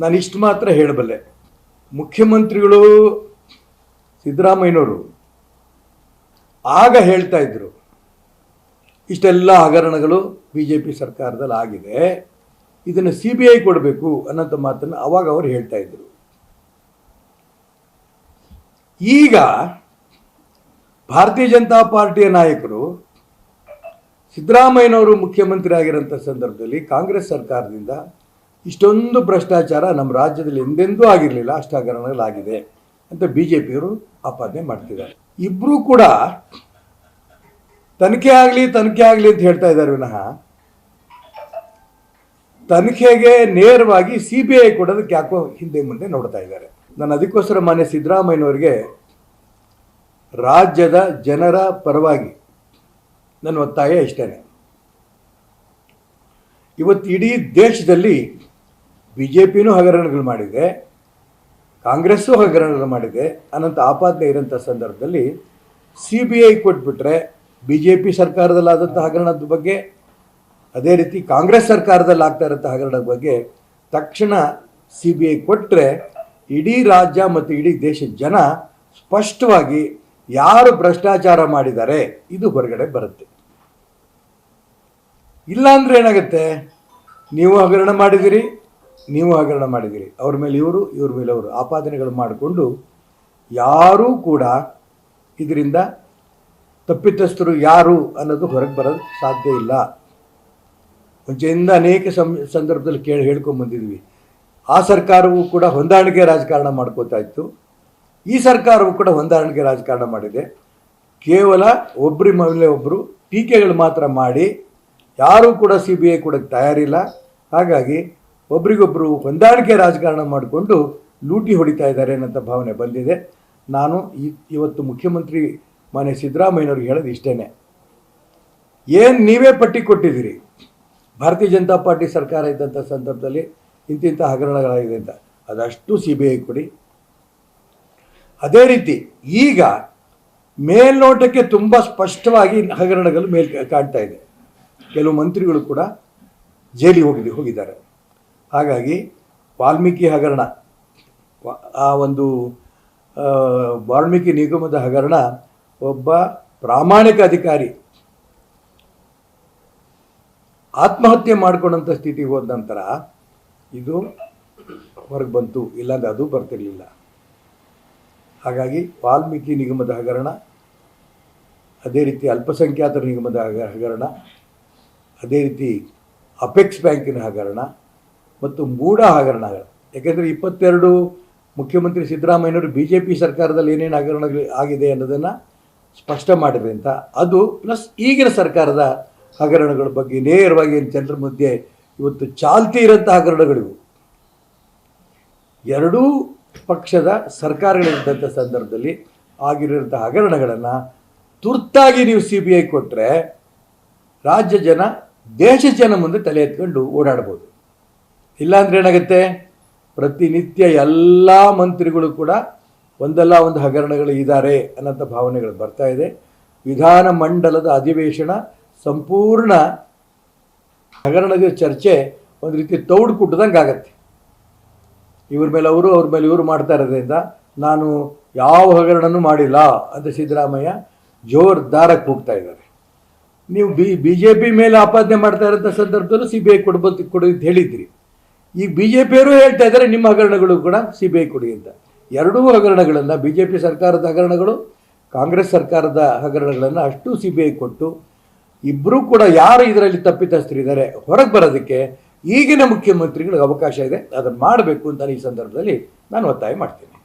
ನಾನು ಇಷ್ಟು ಮಾತ್ರ ಹೇಳಬಲ್ಲೆ. ಮುಖ್ಯಮಂತ್ರಿಗಳು, ಸಿದ್ದರಾಮಯ್ಯನವರು ಆಗ ಹೇಳ್ತಾ ಇದ್ರು, ಇಷ್ಟೆಲ್ಲ ಹಗರಣಗಳು ಬಿ ಜೆ ಪಿ ಸರ್ಕಾರದಲ್ಲಿ ಆಗಿದೆ, ಇದನ್ನು ಸಿ ಬಿ ಐ ಕೊಡಬೇಕು ಅನ್ನೋಂಥ ಮಾತನ್ನು ಅವಾಗ ಅವರು ಹೇಳ್ತಾ ಇದ್ರು. ಈಗ ಭಾರತೀಯ ಜನತಾ ಪಾರ್ಟಿಯ ನಾಯಕರು, ಸಿದ್ದರಾಮಯ್ಯನವರು ಮುಖ್ಯಮಂತ್ರಿ ಆಗಿರೋಂಥ ಸಂದರ್ಭದಲ್ಲಿ ಕಾಂಗ್ರೆಸ್ ಸರ್ಕಾರದಿಂದ ಇಷ್ಟೊಂದು ಭ್ರಷ್ಟಾಚಾರ ನಮ್ಮ ರಾಜ್ಯದಲ್ಲಿ ಎಂದೆಂದೂ ಆಗಿರಲಿಲ್ಲ ಅಷ್ಟು ಹಗರಣಗಳಾಗಿದೆ ಅಂತ ಬಿ ಜೆ ಪಿಯವರು ಆಪಾದನೆ ಮಾಡ್ತಿದ್ದಾರೆ. ಇಬ್ಬರೂ ಕೂಡ ತನಿಖೆ ಆಗಲಿ ತನಿಖೆ ಆಗಲಿ ಅಂತ ಹೇಳ್ತಾ ಇದ್ದಾರೆ ವಿನಃ. ತನಿಖೆಗೆ ನೇರವಾಗಿ ಸಿ ಬಿ ಐ ಕೊಡೋದಕ್ಕೆ ಯಾಕೋ ಹಿಂದೆ ಮುಂದೆ ನೋಡ್ತಾ ಇದ್ದಾರೆ. ನಾನು ಅದಕ್ಕೋಸ್ಕರ ಮಾನ್ಯ ಸಿದ್ದರಾಮಯ್ಯವರಿಗೆ ರಾಜ್ಯದ ಜನರ ಪರವಾಗಿ ನನ್ನ ಒತ್ತಾಯ ಇಷ್ಟೇ ಇವತ್ತು ಇಡೀ ದೇಶದಲ್ಲಿ ಬಿ ಜೆ ಪಿನೂ ಹಗರಣಗಳು ಮಾಡಿದೆ, ಕಾಂಗ್ರೆಸ್ಸು ಹಗರಣಗಳು ಮಾಡಿದೆ, ಅನಂತ ಆಪಾದನೆ ಇರೋಂಥ ಸಂದರ್ಭದಲ್ಲಿ ಸಿ ಬಿ ಐ ಕೊಟ್ಬಿಟ್ರೆ ಬಿ ಜೆ ಪಿ ಸರ್ಕಾರದಲ್ಲಾದಂಥ ಹಗರಣದ ಬಗ್ಗೆ, ಅದೇ ರೀತಿ ಕಾಂಗ್ರೆಸ್ ಸರ್ಕಾರದಲ್ಲಿ ಆಗ್ತಾ ಇರೋಂಥ ಹಗರಣದ ಬಗ್ಗೆ ತಕ್ಷಣ ಸಿ ಬಿ ಐ ಕೊಟ್ಟರೆ ಇಡೀ ರಾಜ್ಯ ಮತ್ತು ಇಡೀ ದೇಶದ ಜನ ಸ್ಪಷ್ಟವಾಗಿ ಯಾರು ಭ್ರಷ್ಟಾಚಾರ ಮಾಡಿದ್ದಾರೆ, ಇದು ಹೊರಗಡೆ ಬರುತ್ತೆ. ಇಲ್ಲಾಂದ್ರೆ ಏನಾಗುತ್ತೆ? ನೀವು ಹಗರಣ ಮಾಡಿದಿರಿ ನೀವು ಹಗರಣ ಮಾಡಿದಿರಿ ಅವ್ರ ಮೇಲೆ ಇವರು, ಇವ್ರ ಮೇಲೆ ಅವರು ಆಪಾದನೆಗಳು ಮಾಡಿಕೊಂಡು ಯಾರೂ ಕೂಡ ಇದರಿಂದ ತಪ್ಪಿತಸ್ಥರು ಯಾರು ಅನ್ನೋದು ಹೊರಗೆ ಬರೋದು ಸಾಧ್ಯ ಇಲ್ಲ. ಮುಂಚೆಯಿಂದ ಅನೇಕ ಸಂದರ್ಭದಲ್ಲಿ ಕೇಳಿ ಹೇಳ್ಕೊಂಡು ಬಂದಿದ್ವಿ. ಆ ಸರ್ಕಾರವೂ ಕೂಡ ಹೊಂದಾಣಿಕೆ ರಾಜಕಾರಣ ಮಾಡ್ಕೋತಾ ಇತ್ತು. ಈ ಸರ್ಕಾರವು ಕೂಡ ಹೊಂದಾಣಿಕೆ ರಾಜಕಾರಣ ಮಾಡಿದೆ. ಕೇವಲ ಒಬ್ಬರಿ ಮೇಲೆ ಒಬ್ಬರು ಟೀಕೆಗಳು ಮಾತ್ರ ಮಾಡಿ ಯಾರೂ ಕೂಡ ಸಿ ಬಿ ಐ ಕೂಡ ತಯಾರಿಲ್ಲ. ಹಾಗಾಗಿ ಒಬ್ರಿಗೊಬ್ಬರು ಹೊಂದಾಣಿಕೆ ರಾಜಕಾರಣ ಮಾಡಿಕೊಂಡು ಲೂಟಿ ಹೊಡಿತಾ ಇದ್ದಾರೆ ಅನ್ನೋಂಥ ಭಾವನೆ ಬಂದಿದೆ. ನಾನು ಇವತ್ತು ಮುಖ್ಯಮಂತ್ರಿ ಮಾನ್ಯ ಸಿದ್ದರಾಮಯ್ಯನವ್ರಿಗೆ ಹೇಳೋದು ಇಷ್ಟೇ ಏನು ನೀವೇ ಪಟ್ಟಿ ಕೊಟ್ಟಿದ್ದೀರಿ? ಭಾರತೀಯ ಜನತಾ ಪಾರ್ಟಿ ಸರ್ಕಾರ ಇದ್ದಂಥ ಸಂದರ್ಭದಲ್ಲಿ ಇಂತಿಂಥ ಹಗರಣಗಳಾಗಿದೆ ಅಂತ. ಅದಷ್ಟು ಸಿ ಬಿ ಐ ಕೊಡಿ. ಅದೇ ರೀತಿ ಈಗ ಮೇಲ್ನೋಟಕ್ಕೆ ತುಂಬ ಸ್ಪಷ್ಟವಾಗಿ ಹಗರಣಗಳು ಮೇಲ್ ಕಾಣ್ತಾ ಇದೆ. ಕೆಲವು ಮಂತ್ರಿಗಳು ಕೂಡ ಜೈಲಿಗೆ ಹೋಗಿ ಹೋಗಿದ್ದಾರೆ. ಹಾಗಾಗಿ ವಾಲ್ಮೀಕಿ ಹಗರಣ, ಆ ಒಂದು ವಾಲ್ಮೀಕಿ ನಿಗಮದ ಹಗರಣ ಒಬ್ಬ ಪ್ರಾಮಾಣಿಕ ಅಧಿಕಾರಿ ಆತ್ಮಹತ್ಯೆ ಮಾಡಿಕೊಂಡಂಥ ಸ್ಥಿತಿಗೆ ಹೋದ ನಂತರ ಇದು ಹೊರಗೆ ಬಂತು, ಇಲ್ಲಾಂದ್ರೆ ಅದು ಬರ್ತಿರಲಿಲ್ಲ. ಹಾಗಾಗಿ ವಾಲ್ಮೀಕಿ ನಿಗಮದ ಹಗರಣ, ಅದೇ ರೀತಿ ಅಲ್ಪಸಂಖ್ಯಾತರ ನಿಗಮದ ಹಗ- ಹಗರಣ, ಅದೇ ರೀತಿ ಅಪೆಕ್ಸ್ ಬ್ಯಾಂಕಿನ ಹಗರಣ ಮತ್ತು ಮೂಢ ಹಗರಣಗಳು. ಯಾಕೆಂದರೆ ಇಪ್ಪತ್ತೆರಡು ಮುಖ್ಯಮಂತ್ರಿ ಸಿದ್ದರಾಮಯ್ಯನವರು ಬಿ ಜೆ ಪಿ ಸರ್ಕಾರದಲ್ಲಿ ಏನೇನು ಹಗರಣಗಳು ಆಗಿದೆ ಅನ್ನೋದನ್ನು ಸ್ಪಷ್ಟ ಮಾಡಿದೆ ಅಂತ. ಅದು ಪ್ಲಸ್ ಈಗಿನ ಸರ್ಕಾರದ ಹಗರಣಗಳ ಬಗ್ಗೆ ನೇರವಾಗಿ ಜನರ ಮಧ್ಯೆ ಇವತ್ತು ಚಾಲ್ತಿ ಇರೋಂಥ ಹಗರಣಗಳಿವು. ಎರಡೂ ಪಕ್ಷದ ಸರ್ಕಾರಗಳಿದ್ದಂಥ ಸಂದರ್ಭದಲ್ಲಿ ಆಗಿರೋಂಥ ಹಗರಣಗಳನ್ನು ತುರ್ತಾಗಿ ನೀವು ಸಿ ಬಿ ಐ ಕೊಟ್ಟರೆ ರಾಜ್ಯ ಜನ, ದೇಶ ಜನ ಮುಂದೆ ತಲೆ ಎತ್ಕೊಂಡು ಓಡಾಡ್ಬೋದು. ಇಲ್ಲಾಂದ್ರೆ ಏನಾಗುತ್ತೆ? ಪ್ರತಿನಿತ್ಯ ಎಲ್ಲ ಮಂತ್ರಿಗಳು ಕೂಡ ಒಂದಲ್ಲ ಒಂದು ಹಗರಣಗಳು ಇದ್ದಾರೆ ಅನ್ನೋಂಥ ಭಾವನೆಗಳು ಬರ್ತಾ ಇದೆ. ವಿಧಾನ ಮಂಡಲದ ಅಧಿವೇಶನ ಸಂಪೂರ್ಣ ಹಗರಣದ ಚರ್ಚೆ ಒಂದು ರೀತಿ ತೌಡು ಕುಟ್ಟದಂಗೆ ಆಗತ್ತೆ. ಇವ್ರ ಮೇಲೆ ಅವರು, ಅವ್ರ ಮೇಲೆ ಇವರು ಮಾಡ್ತಾ ಇರೋದ್ರಿಂದ ನಾನು ಯಾವ ಹಗರಣನೂ ಮಾಡಿಲ್ಲ ಅಂತ ಸಿದ್ದರಾಮಯ್ಯ ಜೋರ್ದಾರಕ್ಕೆ ಹೋಗ್ತಾ ಇದ್ದಾರೆ. ನೀವು ಬಿ ಬಿ ಜೆ ಪಿ ಮೇಲೆ ಆಪಾದನೆ ಮಾಡ್ತಾ ಇರೋಂಥ ಸಂದರ್ಭದಲ್ಲೂ ಸಿ ಬಿ ಐ ಕೊಡ್ಬೋದು ಕೊಡಿ ಅಂತ ಹೇಳಿದ್ರಿ. ಈಗ ಬಿ ಜೆ ಪಿಯವರು ಹೇಳ್ತಾ ಇದ್ದಾರೆ, ನಿಮ್ಮ ಹಗರಣಗಳು ಕೂಡ ಸಿ ಬಿ ಐ ಕೊಡಿ ಅಂತ. ಎರಡೂ ಹಗರಣಗಳನ್ನು ಬಿ ಜೆ ಪಿ ಸರ್ಕಾರದ ಹಗರಣಗಳು, ಕಾಂಗ್ರೆಸ್ ಸರ್ಕಾರದ ಹಗರಣಗಳನ್ನು ಅಷ್ಟು ಸಿ ಬಿ ಐ ಕೊಟ್ಟು ಇಬ್ಬರೂ ಕೂಡ ಯಾರು ಇದರಲ್ಲಿ ತಪ್ಪಿತಸ್ಥರಿದ್ದಾರೆ ಹೊರಗೆ ಬರೋದಕ್ಕೆ ಈಗಿನ ಮುಖ್ಯಮಂತ್ರಿಗಳಿಗೆ ಅವಕಾಶ ಇದೆ, ಅದನ್ನು ಮಾಡಬೇಕು ಅಂತ ಈ ಸಂದರ್ಭದಲ್ಲಿ ನಾನು ಒತ್ತಾಯ ಮಾಡ್ತೀನಿ.